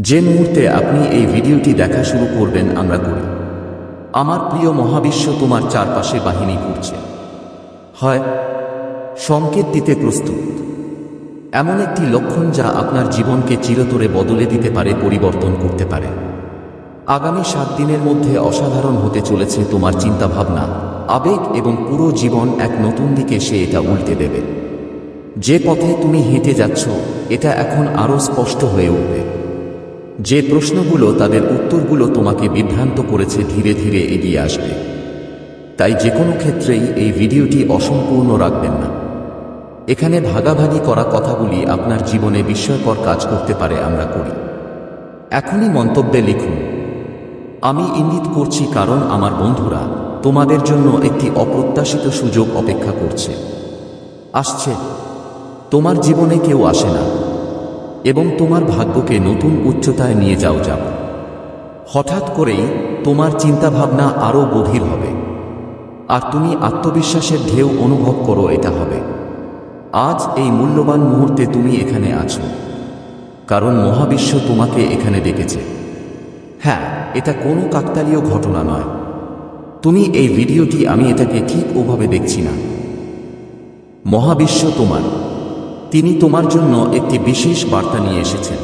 যে মুহূর্তে আপনি এই ভিডিওটি দেখা শুরু করবেন, আমরা করি। আমার প্রিয় মহাবিশ্ব তোমার চারপাশে বাহিনী ঘুরছে। হয় সংকেত দিতে প্রস্তুত। এমন একটি লক্ষণ যা আপনার জীবনকে চিরতরে বদলে দিতে পারে, পরিবর্তন করতে পারে। আগামী সাত দিনের মধ্যে অসাধারণ হতে চলেছে তোমার চিন্তাভাবনা, আবেগ এবং পুরো জীবন এক নতুন দিকে সে এটা উল্টে দেবে। যে পথে তুমি হেঁটে যাচ্ছ, এটা এখন আরও স্পষ্ট হয়ে উঠবে। যে প্রশ্নগুলো তাদের উত্তরগুলো তোমাকে বিভ্রান্ত করেছে ধীরে ধীরে এগিয়ে আসবে। তাই যে কোনো ক্ষেত্রেই এই ভিডিওটি অসম্পূর্ণ রাখবেন না। এখানে ভাগাভাগি করা কথাগুলি আপনার জীবনে বিস্ময়কর কাজ করতে পারে আমরা করি। এখনই মন্তব্যে লিখুন, আমি ইঙ্গিত করছি কারণ আমার বন্ধুরা তোমাদের জন্য একটি অপ্রত্যাশিত সুযোগ অপেক্ষা করছে। আসছে, তোমার জীবনে কেউ আসে না। এবং তোমার ভাগ্যকে নতুন উচ্চতায় নিয়ে যাও যাব হঠাৎ করেই তোমার চিন্তাভাবনা আরও গভীর হবে। আর তুমি আত্মবিশ্বাসের ঢেউ অনুভব করো এটা হবে। আজ এই মূল্যবান মুহূর্তে তুমি এখানে আছো। কারণ মহাবিশ্ব তোমাকে এখানে ডেকেছে। হ্যাঁ এটা কোনো কাকতালীয় ঘটনা নয়। তুমি এই ভিডিওটি আমি এটাকে ঠিক ওভাবে দেখছি না। মহাবিশ্ব তোমার। তিনি তোমার জন্য একটি বিশেষ বার্তা নিয়ে এসেছেন।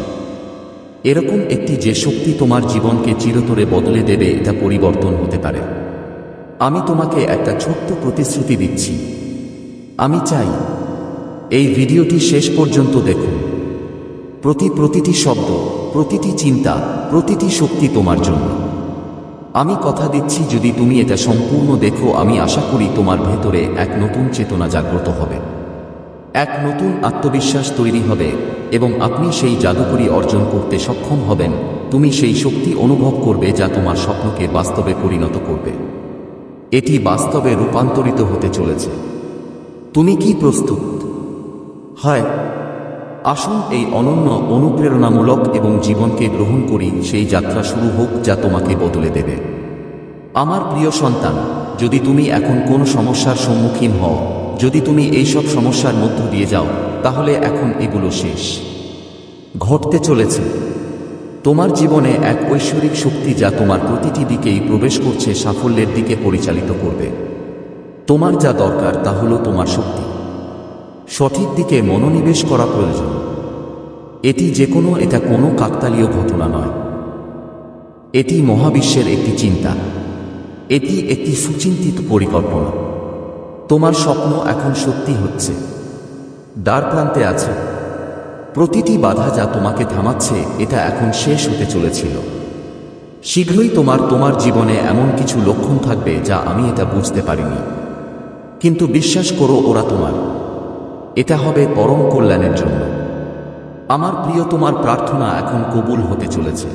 এরকম একটি যে শক্তি তোমার জীবনকে চিরতরে বদলে দেবে, এটা পরিবর্তন হতে পারে। আমি তোমাকে একটা ছোট্ট প্রতিশ্রুতি দিচ্ছি। আমি চাই, এই ভিডিওটি শেষ পর্যন্ত দেখুন। প্রতি প্রতিটি শব্দ, প্রতিটি চিন্তা, প্রতিটি শক্তি তোমার জন্য। আমি কথা দিচ্ছি যদি তুমি এটা সম্পূর্ণ দেখো, আমি আশা করি তোমার ভেতরে এক নতুন চেতনা জাগ্রত হবে। এক নতুন আত্মবিশ্বাস তৈরি হবে এবং আপনি সেই জাদুকরি অর্জন করতে সক্ষম হবেন। তুমি সেই শক্তি অনুভব করবে যা তোমার স্বপ্নকে বাস্তবে পরিণত করবে। এটি বাস্তবে রূপান্তরিত হতে চলেছে। তুমি কি প্রস্তুত? হয়, আসুন এই অনন্য অনুপ্রেরণামূলক এবং জীবনকে গ্রহণ করি, সেই যাত্রা শুরু হোক যা তোমাকে বদলে দেবে। আমার প্রিয় সন্তান, যদি তুমি এখন কোনো সমস্যার সম্মুখীন হও যদি তুমি এইসব সমস্যার মধ্য দিয়ে যাও, তাহলে এখন এগুলো শেষ। ঘটতে চলেছে। তোমার জীবনে এক ঐশ্বরিক শক্তি যা তোমার প্রতিটি দিকেই প্রবেশ করছে সাফল্যের দিকে পরিচালিত করবে। তোমার যা দরকার তা হলো তোমার শক্তি। সঠিক দিকে মনোনিবেশ করা প্রয়োজন। এটি যে কোনো এটা কোনো কাকতালীয় ঘটনা নয়। এটি মহাবিশ্বের একটি চিন্তা। এটি একটি সুচিন্তিত পরিকল্পনা। তোমার স্বপ্ন এখন সত্যি হচ্ছে। দ্বার প্রান্তে আছে। প্রতিটি বাধা যা তোমাকে থামাচ্ছে, এটা এখন শেষ হতে চলেছিল। শীঘ্রই তোমার তোমার জীবনে এমন কিছু লক্ষণ থাকবে যা আমি এটা বুঝতে পারিনি। কিন্তু বিশ্বাস করো, ওরা তোমার। এটা হবে পরম কল্যাণের জন্য। আমার প্রিয়, তোমার প্রার্থনা এখন কবুল হতে চলেছে।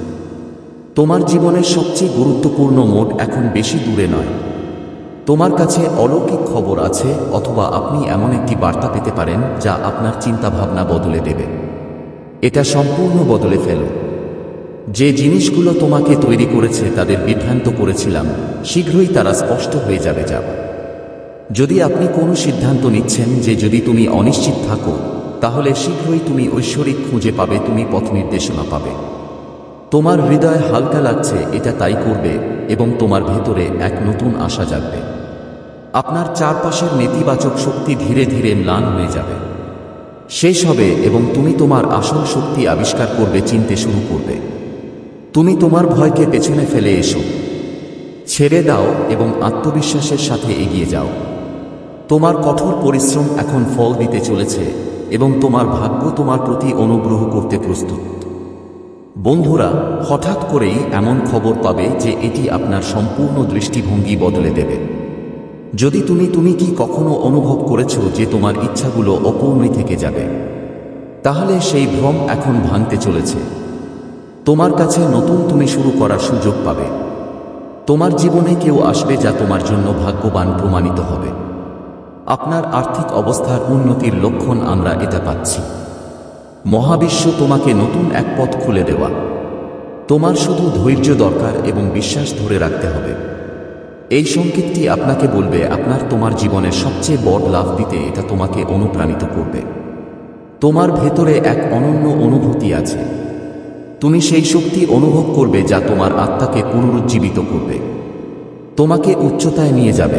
তোমার জীবনের সবচেয়ে গুরুত্বপূর্ণ মোড এখন বেশি দূরে নয়। তোমার কাছে অলৌকিক খবর আছে অথবা আপনি এমন একটি বার্তা পেতে পারেন যা আপনার চিন্তাভাবনা বদলে দেবে। এটা সম্পূর্ণ বদলে ফেলো। যে জিনিসগুলো তোমাকে তৈরি করেছে, তাদের বিভ্রান্ত করেছিলাম, শীঘ্রই তারা স্পষ্ট হয়ে যাবে যাব যদি আপনি কোনো সিদ্ধান্ত নিচ্ছেন যে যদি তুমি অনিশ্চিত থাকো, তাহলে শীঘ্রই তুমি ঐশ্বরিক খুঁজে পাবে, তুমি পথ নির্দেশনা পাবে। তোমার হৃদয় হালকা লাগছে, এটা তাই করবে, এবং তোমার ভেতরে এক নতুন আশা জাগবে। আপনার চারপাশের নেতিবাচক শক্তি ধীরে ধীরে ম্লান হয়ে যাবে। শেষ হবে এবং তুমি তোমার আসল শক্তি আবিষ্কার করবে, চিনতে শুরু করবে। তুমি তোমার ভয়কে পেছনে ফেলে এসো। ছেড়ে দাও এবং আত্মবিশ্বাসের সাথে এগিয়ে যাও। তোমার কঠোর পরিশ্রম এখন ফল দিতে চলেছে এবং তোমার ভাগ্য তোমার প্রতি অনুগ্রহ করতে প্রস্তুত। বন্ধুরা, হঠাৎ করেই এমন খবর পাবে যে এটি আপনার সম্পূর্ণ দৃষ্টিভঙ্গি বদলে দেবে। যদি তুমি তুমি কি কখনো অনুভব করেছ যে তোমার ইচ্ছাগুলো অপূর্ণই থেকে যাবে? তাহলে সেই ভ্রম এখন ভাঙতে চলেছে। তোমার কাছে নতুন তুমি শুরু করার সুযোগ পাবে। তোমার জীবনে কেউ আসবে যা তোমার জন্য ভাগ্যবান প্রমাণিত হবে। আপনার আর্থিক অবস্থার উন্নতির লক্ষণ আমরা এটা পাচ্ছি। মহাবিশ্ব তোমাকে নতুন এক পথ খুলে দেওয়া। তোমার শুধু ধৈর্য দরকার এবং বিশ্বাস ধরে রাখতে হবে। এই সংকেতটি আপনাকে বলবে, আপনার তোমার জীবনের সবচেয়ে বড় লাভ দিতে এটা তোমাকে অনুপ্রাণিত করবে। তোমার ভেতরে এক অনন্য অনুভূতি আছে। তুমি সেই শক্তি অনুভব করবে যা তোমার আত্মাকে পুনরুজ্জীবিত করবে। তোমাকে উচ্চতায় নিয়ে যাবে।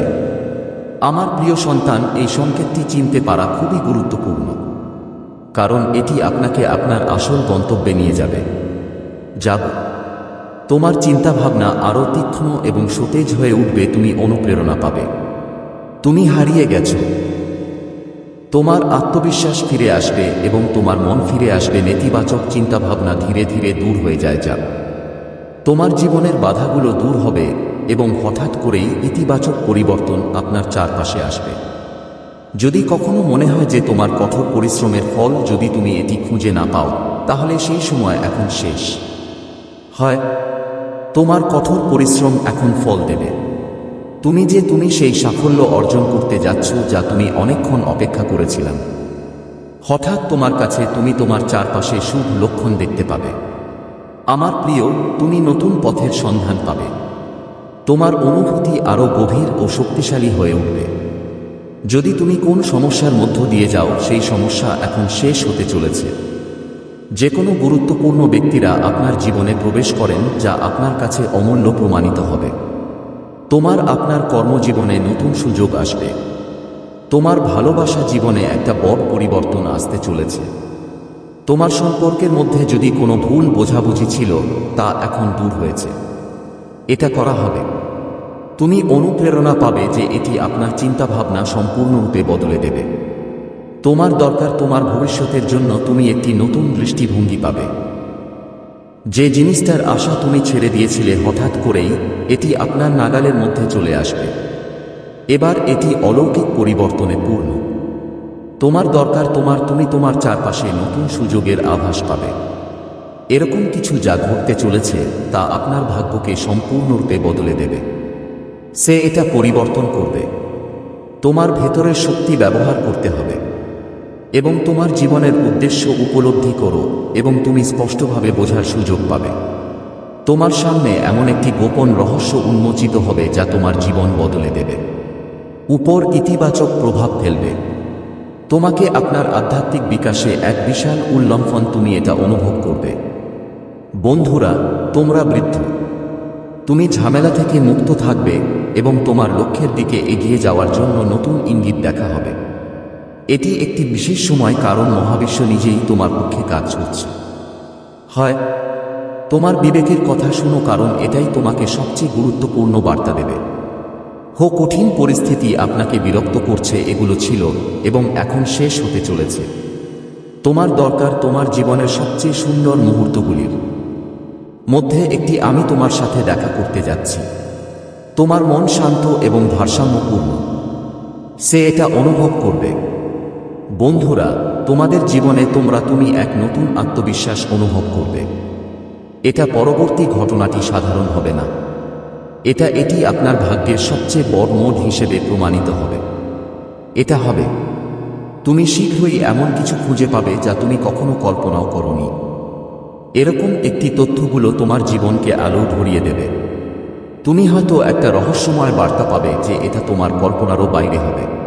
আমার প্রিয় সন্তান, এই সংকেতটি চিনতে পারা খুবই গুরুত্বপূর্ণ। কারণ এটি আপনাকে আপনার আসল গন্তব্যে নিয়ে যাবে। যাব। তোমার চিন্তাভাবনা আরও তীক্ষ্ণ এবং সতেজ হয়ে উঠবে, তুমি অনুপ্রেরণা পাবে। তুমি হারিয়ে গেছো। তোমার আত্মবিশ্বাস ফিরে আসবে এবং তোমার মন ফিরে আসবে, নেতিবাচক চিন্তাভাবনা ধীরে ধীরে দূর হয়ে যায় যাক তোমার জীবনের বাধাগুলো দূর হবে এবং হঠাৎ করেই ইতিবাচক পরিবর্তন আপনার চারপাশে আসবে। যদি কখনো মনে হয় যে তোমার কঠোর পরিশ্রমের ফল যদি তুমি এটি খুঁজে না পাও, তাহলে সেই সময় এখন শেষ। হয় তোমার কঠোর পরিশ্রম এখন ফল দেবে। তুমি যে তুমি সেই সাফল্য অর্জন করতে যাচ্ছ, যা তুমি অনেকক্ষণ অপেক্ষা করেছিলাম। হঠাৎ তোমার কাছে তুমি তোমার চারপাশে শুভ লক্ষণ দেখতে পাবে। আমার প্রিয়, তুমি নতুন পথের সন্ধান পাবে। তোমার অনুভূতি আরও গভীর ও শক্তিশালী হয়ে উঠবে। যদি তুমি কোন সমস্যার মধ্য দিয়ে যাও, সেই সমস্যা এখন শেষ হতে চলেছে। যে কোনো গুরুত্বপূর্ণ ব্যক্তিরা আপনার জীবনে প্রবেশ করেন যা আপনার কাছে অমূল্য প্রমাণিত হবে। তোমার আপনার কর্মজীবনে নতুন সুযোগ আসবে। তোমার ভালোবাসা জীবনে একটা বড় পরিবর্তন আসতে চলেছে। তোমার সম্পর্কের মধ্যে যদি কোনো ভুল বোঝাবুঝি ছিল, তা এখন দূর হয়েছে। এটা করা হবে। তুমি অনুপ্রেরণা পাবে যে এটি আপনার চিন্তাভাবনা সম্পূর্ণরূপে বদলে দেবে। তোমার দরকার তোমার ভবিষ্যতের জন্য তুমি একটি নতুন দৃষ্টিভঙ্গি পাবে। যে জিনিসটার আশা তুমি ছেড়ে দিয়েছিলে হঠাৎ করেই, এটি আপনার নাগালের মধ্যে চলে আসবে। এবার এটি অলৌকিক পরিবর্তনে পূর্ণ। তোমার দরকার তোমার, তুমি তোমার চারপাশে নতুন সুযোগের আভাস পাবে। এরকম কিছু যা ঘটতে চলেছে, তা আপনার ভাগ্যকে সম্পূর্ণরূপে বদলে দেবে। সে এটা পরিবর্তন করবে। তোমার ভেতরের শক্তি ব্যবহার করতে হবে। এবং তোমার জীবনের উদ্দেশ্য উপলব্ধি করো এবং তুমি স্পষ্টভাবে বোঝার সুযোগ পাবে। তোমার সামনে এমন একটি গোপন রহস্য উন্মোচিত হবে যা তোমার জীবন বদলে দেবে। উপর ইতিবাচক প্রভাব ফেলবে। তোমাকে আপনার আধ্যাত্মিক বিকাশে এক বিশাল উল্লম্ফন তুমি এটা অনুভব করবে। বন্ধুরা, তোমরা বৃদ্ধ। তুমি ঝামেলা থেকে মুক্ত থাকবে এবং তোমার লক্ষ্যের দিকে এগিয়ে যাওয়ার জন্য নতুন ইঙ্গিত দেখা হবে। এটি একটি বিশেষ সময় কারণ মহাবিশ্ব নিজেই তোমার পক্ষে কাজ করছে। হয়, তোমার বিবেকের কথা শুনো কারণ এটাই তোমাকে সবচেয়ে গুরুত্বপূর্ণ বার্তা দেবে। হো, কঠিন পরিস্থিতি আপনাকে বিরক্ত করছে, এগুলো ছিল এবং এখন শেষ হতে চলেছে। তোমার দরকার তোমার জীবনের সবচেয়ে সুন্দর মুহূর্তগুলির। মধ্যে একটি আমি তোমার সাথে দেখা করতে যাচ্ছি। তোমার মন শান্ত এবং ভারসাম্যপূর্ণ। সে এটা অনুভব করবে। বন্ধুরা, তোমাদের জীবনে তোমরা তুমি এক নতুন আত্মবিশ্বাস অনুভব করবে। এটা পরবর্তী ঘটনাটি সাধারণ হবে না। এটা এটি আপনার ভাগ্যের সবচেয়ে বড় মোড হিসেবে প্রমাণিত হবে। এটা হবে, তুমি শীঘ্রই এমন কিছু খুঁজে পাবে যা তুমি কখনো কল্পনাও করনি। এরকম একটি তথ্যগুলো তোমার জীবনকে আলো ধরিয়ে দেবে। তুমি হয়তো একটা রহস্যময় বার্তা পাবে যে এটা তোমার কল্পনারও বাইরে হবে।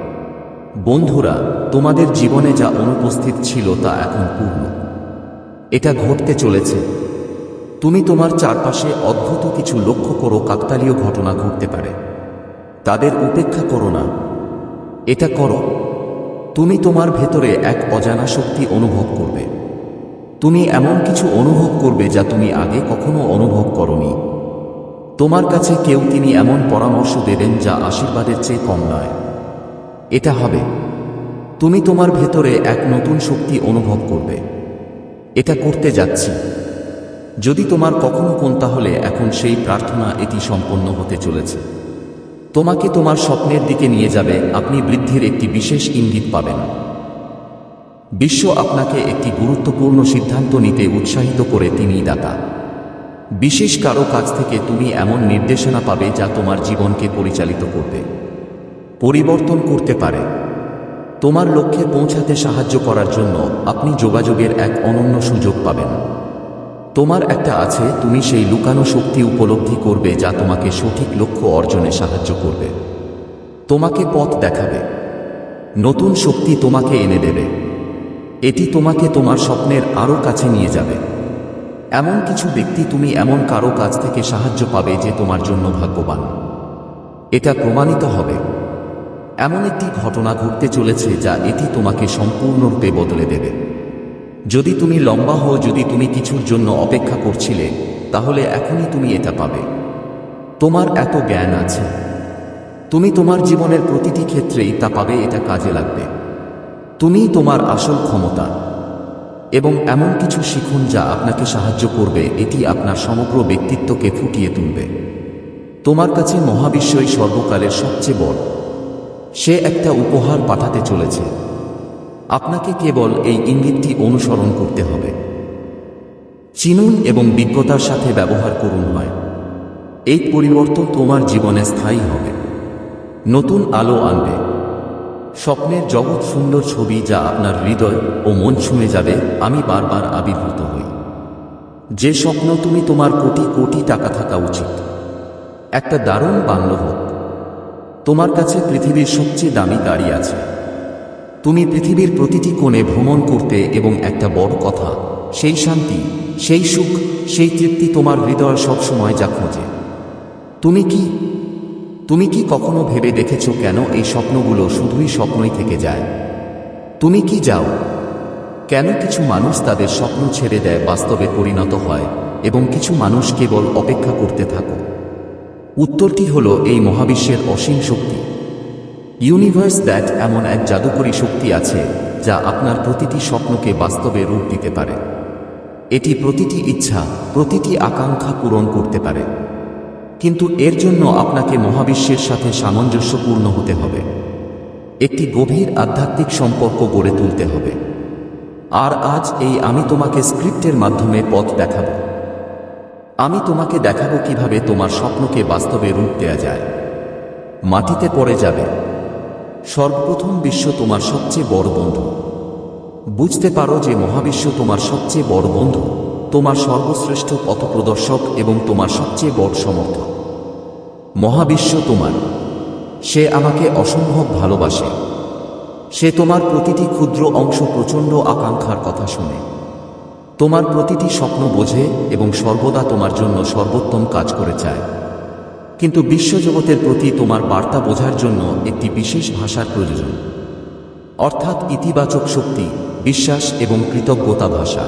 বন্ধুরা, তোমাদের জীবনে যা অনুপস্থিত ছিল তা এখন পূর্ণ। এটা ঘটতে চলেছে। তুমি তোমার চারপাশে অদ্ভুত কিছু লক্ষ্য করো, কাকতালীয় ঘটনা ঘটতে পারে। তাদের উপেক্ষা করো না। এটা করো। তুমি তোমার ভেতরে এক অজানা শক্তি অনুভব করবে। তুমি এমন কিছু অনুভব করবে যা তুমি আগে কখনো অনুভব করনি। তোমার কাছে কেউ তিনি এমন পরামর্শ দেবেন যা আশীর্বাদের চেয়ে কম নয়। এটা হবে। তুমি তোমার ভেতরে এক নতুন শক্তি অনুভব করবে। এটা করতে যাচ্ছি। যদি তোমার কখনো কোন, তাহলে এখন সেই প্রার্থনা এটি সম্পন্ন হতে চলেছে। তোমাকে তোমার স্বপ্নের দিকে নিয়ে যাবে, আপনি বৃদ্ধির একটি বিশেষ ইঙ্গিত পাবেন। বিশ্ব আপনাকে একটি গুরুত্বপূর্ণ সিদ্ধান্ত নিতে উৎসাহিত করে তিনি দাতা। বিশেষ কারও কাছ থেকে তুমি এমন নির্দেশনা পাবে যা তোমার জীবনকে পরিচালিত করবে। পরিবর্তন করতে পারে। তোমার লক্ষ্যে পৌঁছাতে সাহায্য করার জন্য আপনি যোগাযোগের এক অনন্য সুযোগ পাবেন। তোমার একটা আছে, তুমি সেই লুকানো শক্তি উপলব্ধি করবে যা তোমাকে সঠিক লক্ষ্য অর্জনে সাহায্য করবে। তোমাকে পথ দেখাবে। নতুন শক্তি তোমাকে এনে দেবে। এটি তোমাকে তোমার স্বপ্নের আরও কাছে নিয়ে যাবে। এমন কিছু ব্যক্তি তুমি এমন কারও কাছ থেকে সাহায্য পাবে যে তোমার জন্য ভাগ্যবান। এটা প্রমাণিত হবে। এমন একটি ঘটনা ঘটতে চলেছে যা এটি তোমাকে সম্পূর্ণরূপে বদলে দেবে। যদি তুমি লম্বা হও, যদি তুমি কিছুর জন্য অপেক্ষা করছিলে, তাহলে এখনই তুমি এটা পাবে। তোমার এত জ্ঞান আছে। তুমি তোমার জীবনের প্রতিটি ক্ষেত্রেই তা পাবে, এটা কাজে লাগবে। তুমি তোমার আসল ক্ষমতা। এবং এমন কিছু শিখুন যা আপনাকে সাহায্য করবে, এটি আপনার সমগ্র ব্যক্তিত্বকে ফুটিয়ে তুলবে। তোমার কাছে মহাবিশ্বই সর্বকালের সবচেয়ে বড়। সে একটা উপহার পাঠাতে চলেছে। আপনাকে কেবল এই ইঙ্গিতটি অনুসরণ করতে হবে। চিনুন এবং বিজ্ঞতার সাথে ব্যবহার করুন হয় এই পরিবর্তন তোমার জীবনে স্থায়ী হবে। নতুন আলো আনবে। স্বপ্নের জগৎ সুন্দর ছবি যা আপনার হৃদয় ও মন ছুঁয়ে যাবে, আমি বারবার আবির্ভূত হই। যে স্বপ্ন তুমি তোমার কোটি কোটি টাকা থাকা উচিত। একটা দারুণ বাংলো হোক। তোমার কাছে পৃথিবীর সবচেয়ে দামি গাড়ি আছে। তুমি পৃথিবীর প্রতিটি কোণে ভ্রমণ করতে এবং একটা বড় কথা, সেই শান্তি, সেই সুখ, সেই তৃপ্তি তোমার হৃদয় সবসময় যা খোঁজে। তুমি কি তুমি কি কখনো ভেবে দেখেছ কেন এই স্বপ্নগুলো শুধুই স্বপ্নই থেকে যায়? তুমি কি যাও? কেন কিছু মানুষ তাদের স্বপ্ন ছেড়ে দেয় বাস্তবে পরিণত হয় এবং কিছু মানুষ কেবল অপেক্ষা করতে থাকো? উত্তরটি হলো এই মহাবিশ্বের অসীম শক্তি। ইউনিভার্স দ্যাট এমন এক জাদুকরী শক্তি আছে, যা আপনার প্রতিটি স্বপ্নকে বাস্তবে রূপ দিতে পারে। এটি প্রতিটি ইচ্ছা, প্রতিটি আকাঙ্ক্ষা পূরণ করতে পারে। কিন্তু এর জন্য আপনাকে মহাবিশ্বের সাথে সামঞ্জস্যপূর্ণ হতে হবে। একটি গভীর আধ্যাত্মিক সম্পর্ক গড়ে তুলতে হবে। আর আজ এই আমি তোমাকে স্ক্রিপ্টের মাধ্যমে পথ দেখাবো। আমি তোমাকে দেখাবো কীভাবে তোমার স্বপ্নকে বাস্তবে রূপ দেয়া যায়। মাটিতে পড়ে যাবে। সর্বপ্রথম বিশ্ব তোমার সবচেয়ে বড় বন্ধু। বুঝতে পারো যে মহাবিশ্ব তোমার সবচেয়ে বড় বন্ধু। তোমার সর্বশ্রেষ্ঠ পথপ্রদর্শক এবং তোমার সবচেয়ে বড় সমর্থক। মহাবিশ্ব তোমার। সে আমাকে অসম্ভব ভালোবাসে। সে তোমার প্রতিটি ক্ষুদ্র অংশ প্রচণ্ড আকাঙ্ক্ষার কথা শুনে। তোমার প্রতিটি স্বপ্ন বোঝে এবং সর্বদা তোমার জন্য সর্বোত্তম কাজ করে চায়। কিন্তু বিশ্বজগতের প্রতি তোমার বার্তা বোঝার জন্য একটি বিশেষ ভাষার প্রয়োজন। অর্থাৎ ইতিবাচক শক্তি, বিশ্বাস এবং কৃতজ্ঞতা ভাষা।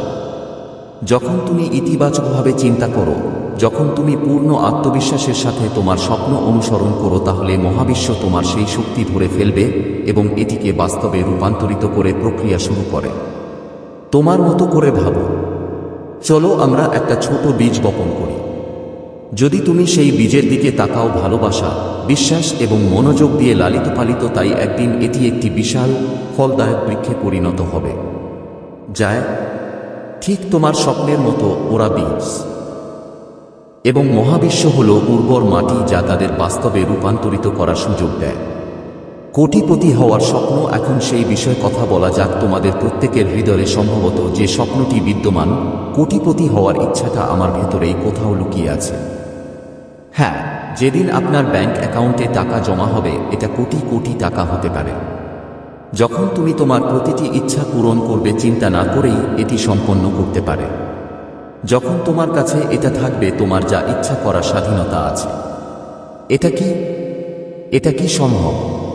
যখন তুমি ইতিবাচকভাবে চিন্তা করো, যখন তুমি পূর্ণ আত্মবিশ্বাসের সাথে তোমার স্বপ্ন অনুসরণ করো, তাহলে মহাবিশ্ব তোমার সেই শক্তি ধরে ফেলবে এবং এটিকে বাস্তবে রূপান্তরিত করে প্রক্রিয়া শুরু করে। তোমার মতো করে ভাবো। চলো আমরা একটা ছোট বীজ বপন করি। যদি তুমি সেই বীজের দিকে তাকাও ভালোবাসা, বিশ্বাস এবং মনোযোগ দিয়ে লালিত পালিত, তাই একদিন এটি একটি বিশাল, ফলদায়ক বৃক্ষে পরিণত হবে। যায়, ঠিক তোমার স্বপ্নের মতো ওরা বীজ। এবং মহাবিশ্ব হল উর্বর মাটি যা তাদের বাস্তবে রূপান্তরিত করার সুযোগ দেয়। কোটিপতি হওয়ার স্বপ্ন এখন সেই বিষয়ে কথা বলা যাক। তোমাদের প্রত্যেকের হৃদয়ে সম্ভবত যে স্বপ্নটি বিদ্যমান, কোটিপতি হওয়ার ইচ্ছাটা আমার ভেতরেই কোথাও লুকিয়ে আছে। হ্যাঁ যেদিন আপনার ব্যাংক অ্যাকাউন্টে টাকা জমা হবে, এটা কোটি কোটি টাকা হতে পারে। যখন তুমি তোমার প্রতিটি ইচ্ছা পূরণ করবে, চিন্তা না করেই এটি সম্পন্ন করতে পারে। যখন তোমার কাছে এটা থাকবে, তোমার যা ইচ্ছা করার স্বাধীনতা আছে। এটা কি? এটা কি সম্ভব?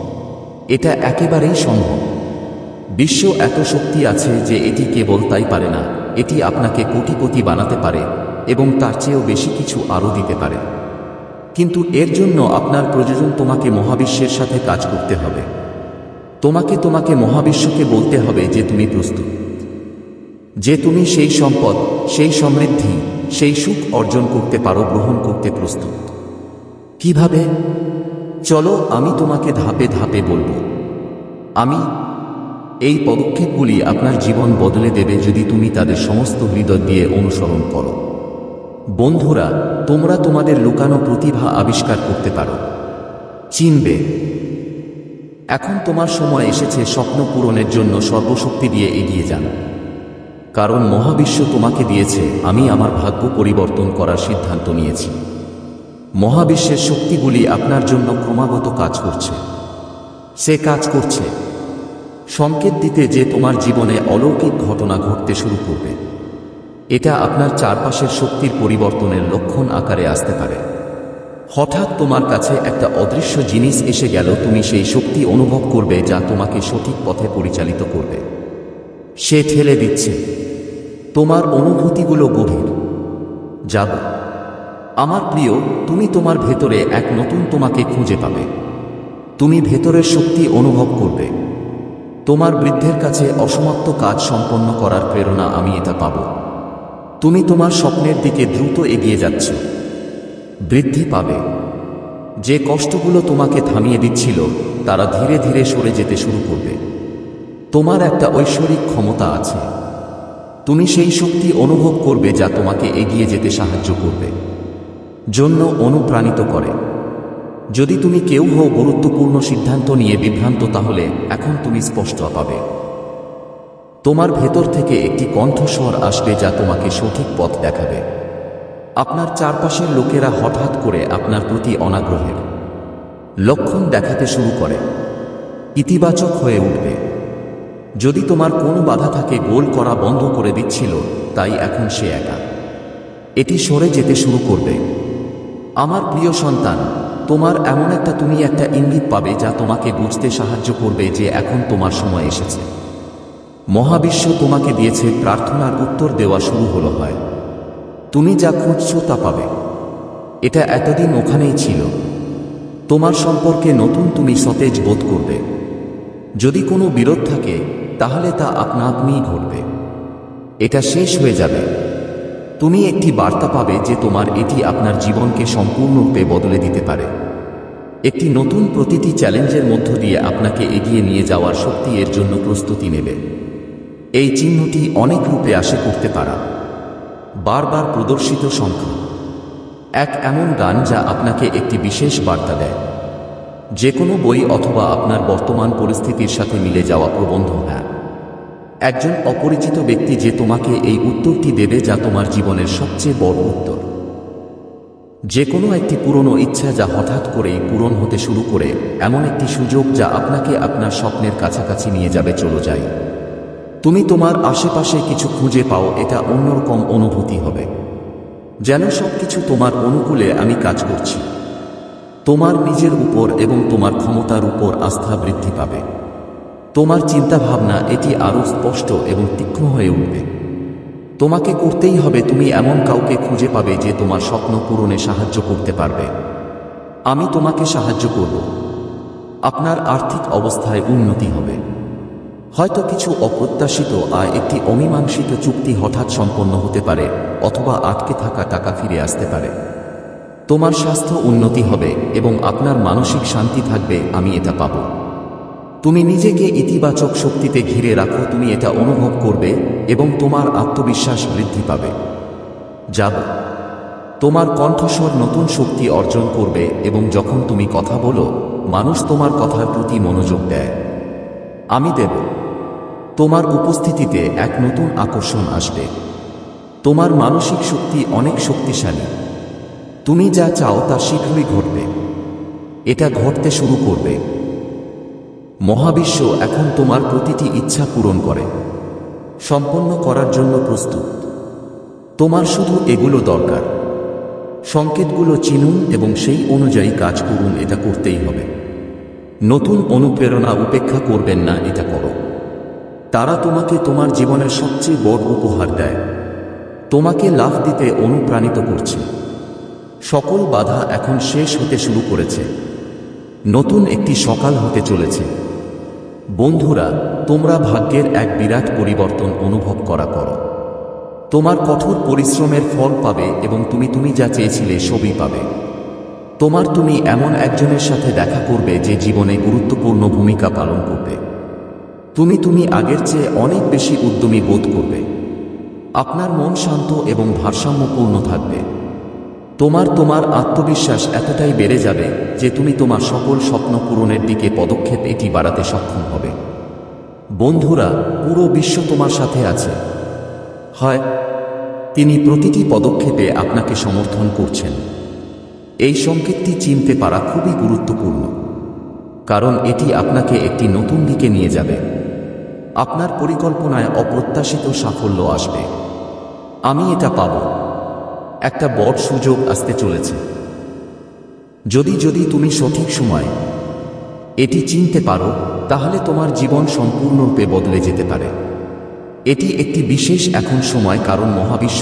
এটা একেবারেই সম্ভব। বিশ্ব এত শক্তি আছে যে এটি কেবল তাই পারে না, এটি আপনাকে কোটিপতি বানাতে পারে এবং তার চেয়েও বেশি কিছু আরও দিতে পারে। কিন্তু এর জন্য আপনার প্রয়োজন তোমাকে মহাবিশ্বের সাথে কাজ করতে হবে। তোমাকে তোমাকে মহাবিশ্বকে বলতে হবে যে তুমি প্রস্তুত। যে তুমি সেই সম্পদ, সেই সমৃদ্ধি, সেই সুখ অর্জন করতে পারো, গ্রহণ করতে প্রস্তুত। কীভাবে? চলো আমি তোমাকে ধাপে ধাপে বলব। আমি এই পদক্ষেপগুলি আপনার জীবন বদলে দেবে যদি তুমি তাদের সমস্ত হৃদয় দিয়ে অনুসরণ করো। বন্ধুরা, তোমরা তোমাদের লুকানো প্রতিভা আবিষ্কার করতে পারো। চিনবে, এখন তোমার সময় এসেছে স্বপ্ন পূরণের জন্য সর্বশক্তি দিয়ে এগিয়ে যান। কারণ মহাবিশ্ব তোমাকে দিয়েছে, আমি আমার ভাগ্য পরিবর্তন করার সিদ্ধান্ত নিয়েছি। মহাবিশ্বের শক্তিগুলি আপনার জন্য ক্রমাগত কাজ করছে। সে কাজ করছে। সংকেত দিতে যে তোমার জীবনে অলৌকিক ঘটনা ঘটতে শুরু করবে। এটা আপনার চারপাশের শক্তির পরিবর্তনের লক্ষণ আকারে আসতে পারে। হঠাৎ তোমার কাছে একটা অদৃশ্য জিনিস এসে গেল, তুমি সেই শক্তি অনুভব করবে যা তোমাকে সঠিক পথে পরিচালিত করবে। সে ঠেলে দিচ্ছে। তোমার অনুভূতিগুলো গভীর। যাব আমার প্রিয়, তুমি তোমার ভেতরে এক নতুন তোমাকে খুঁজে পাবে। তুমি ভেতরের শক্তি অনুভব করবে। তোমার বৃদ্ধের কাছে অসমাপ্ত কাজ সম্পন্ন করার প্রেরণা আমি এটা পাব। তুমি তোমার স্বপ্নের দিকে দ্রুত এগিয়ে যাচ্ছ। বৃদ্ধি পাবে। যে কষ্টগুলো তোমাকে থামিয়ে দিচ্ছিল, তারা ধীরে ধীরে সরে যেতে শুরু করবে। তোমার একটা ঐশ্বরিক ক্ষমতা আছে। তুমি সেই শক্তি অনুভব করবে যা তোমাকে এগিয়ে যেতে সাহায্য করবে। জন্য অনুপ্রাণিত করে। যদি তুমি কেউ হও গুরুত্বপূর্ণ সিদ্ধান্ত নিয়ে বিভ্রান্ত, তাহলে এখন তুমি স্পষ্ট পাবে। তোমার ভেতর থেকে একটি কণ্ঠস্বর আসবে যা তোমাকে সঠিক পথ দেখাবে। আপনার চারপাশের লোকেরা হঠাৎ করে আপনার প্রতি অনাগ্রহের লক্ষণ দেখাতে শুরু করে। ইতিবাচক হয়ে উঠবে। যদি তোমার কোনো বাধা থাকে, গোল করা বন্ধ করে দিচ্ছিল, তাই এখন সে একা। এটি সরে যেতে শুরু করবে। আমার প্রিয় সন্তান, তোমার এমন একটা তুমি একটা ইঙ্গিত পাবে যা তোমাকে বুঝতে সাহায্য করবে যে এখন তোমার সময় এসেছে। মহাবিশ্ব তোমাকে দিয়েছে, প্রার্থনার উত্তর দেওয়া শুরু হলো হয়। তুমি যা খুঁজছো তা পাবে। এটা এতদিন ওখানেই ছিল। তোমার সম্পর্কে নতুন তুমি সতেজ বোধ করবে। যদি কোনো বিরোধ থাকে, তাহলে তা আপনা আপনিই ঘটবে। এটা শেষ হয়ে যাবে। তুমি একটি বার্তা পাবে যে তোমার এটি আপনার জীবনকে সম্পূর্ণরূপে বদলে দিতে পারে। একটি নতুন প্রতিটি চ্যালেঞ্জের মধ্য দিয়ে আপনাকে এগিয়ে নিয়ে যাওয়ার শক্তি এর জন্য প্রস্তুতি নেবে। এই চিহ্নটি অনেক রূপে আসে করতে পারা। বারবার প্রদর্শিত সংখ্যা। এক এমন গান যা আপনাকে একটি বিশেষ বার্তা দেয়। যে কোনো বই অথবা আপনার বর্তমান পরিস্থিতির সাথে মিলে যাওয়া প্রবন্ধ হ্যাঁ। একজন অপরিচিত ব্যক্তি যে তোমাকে এই উত্তরটি দেবে যা তোমার জীবনের সবচেয়ে বড় উত্তর। যে কোনো একটি পুরনো ইচ্ছা যা হঠাৎ করেই পূরণ হতে শুরু করে, এমন একটি সুযোগ যা আপনাকে আপনার স্বপ্নের কাছাকাছি নিয়ে যাবে চলে যায়। তুমি তোমার আশেপাশে কিছু খুঁজে পাও, এটা অন্যরকম অনুভূতি হবে। যেন সবকিছু তোমার অনুকূলে আমি কাজ করছি। তোমার নিজের উপর এবং তোমার ক্ষমতার উপর আস্থা বৃদ্ধি পাবে। তোমার চিন্তাভাবনা এটি আরও স্পষ্ট এবং তীক্ষ্ণ হয়ে উঠবে। তোমাকে করতেই হবে, তুমি এমন কাউকে খুঁজে পাবে যে তোমার স্বপ্ন পূরণে সাহায্য করতে পারবে। আমি তোমাকে সাহায্য করব। আপনার আর্থিক অবস্থায় উন্নতি হবে। হয়তো কিছু অপ্রত্যাশিত আর একটি অমীমাংসিত চুক্তি হঠাৎ সম্পন্ন হতে পারে অথবা আটকে থাকা টাকা ফিরে আসতে পারে। তোমার স্বাস্থ্য উন্নতি হবে এবং আপনার মানসিক শান্তি থাকবে, আমি এটা পাব। তুমি নিজেকে ইতিবাচক শক্তিতে ঘিরে রাখো, তুমি এটা অনুভব করবে এবং তোমার আত্মবিশ্বাস বৃদ্ধি পাবে। যাব তোমার কণ্ঠস্বর নতুন শক্তি অর্জন করবে এবং যখন তুমি কথা বলো, মানুষ তোমার কথার প্রতি মনোযোগ দেয়। আমি দেব। তোমার উপস্থিতিতে এক নতুন আকর্ষণ আসবে। তোমার মানসিক শক্তি অনেক শক্তিশালী। তুমি যা চাও তা শীঘ্রই ঘটবে। এটা ঘটতে শুরু করবে। মহাবিশ্ব এখন তোমার প্রতিটি ইচ্ছা পূরণ করে। সম্পন্ন করার জন্য প্রস্তুত। তোমার শুধু এগুলো দরকার। সংকেতগুলো চিনুন এবং সেই অনুযায়ী কাজ করুন, এটা করতেই হবে। নতুন অনুপ্রেরণা উপেক্ষা করবেন না, এটা করো। তারা তোমাকে তোমার জীবনের সবচেয়ে বড় উপহার দেয়। তোমাকে লাভ দিতে অনুপ্রাণিত করছে। সকল বাধা এখন শেষ হতে শুরু করেছে। নতুন একটি সকাল হতে চলেছে। বন্ধুরা, তোমরা ভাগ্যের এক বিরাট পরিবর্তন অনুভব করা করো। তোমার কঠোর পরিশ্রমের ফল পাবে এবং তুমি তুমি যা চেয়েছিলে সবই পাবে। তোমার তুমি এমন একজনের সাথে দেখা করবে যে জীবনে গুরুত্বপূর্ণ ভূমিকা পালন করবে। তুমি তুমি আগের চেয়ে অনেক বেশি উদ্যমী বোধ করবে। আপনার মন শান্ত এবং ভারসাম্যপূর্ণ থাকবে। তোমার তোমার আত্মবিশ্বাস এতটাই বেড়ে যাবে যে তুমি তোমার সকল স্বপ্ন পূরণের দিকে পদক্ষেপ এটি বাড়াতে সক্ষম হবে। বন্ধুরা, পুরো বিশ্ব তোমার সাথে আছে। হয়, তিনি প্রতিটি পদক্ষেপে আপনাকে সমর্থন করছেন। এই সংকেতটি চিনতে পারা খুবই গুরুত্বপূর্ণ। কারণ এটি আপনাকে একটি নতুন দিকে নিয়ে যাবে। আপনার পরিকল্পনায় অপ্রত্যাশিত সাফল্য আসবে। আমি এটা পাব। একটা বড় সুযোগ আসতে চলেছে। যদি যদি তুমি সঠিক সময় এটি চিনতে পারো, তাহলে তোমার জীবন সম্পূর্ণরূপে বদলে যেতে পারে। এটি একটি বিশেষ এখন সময়, কারণ মহাবিশ্ব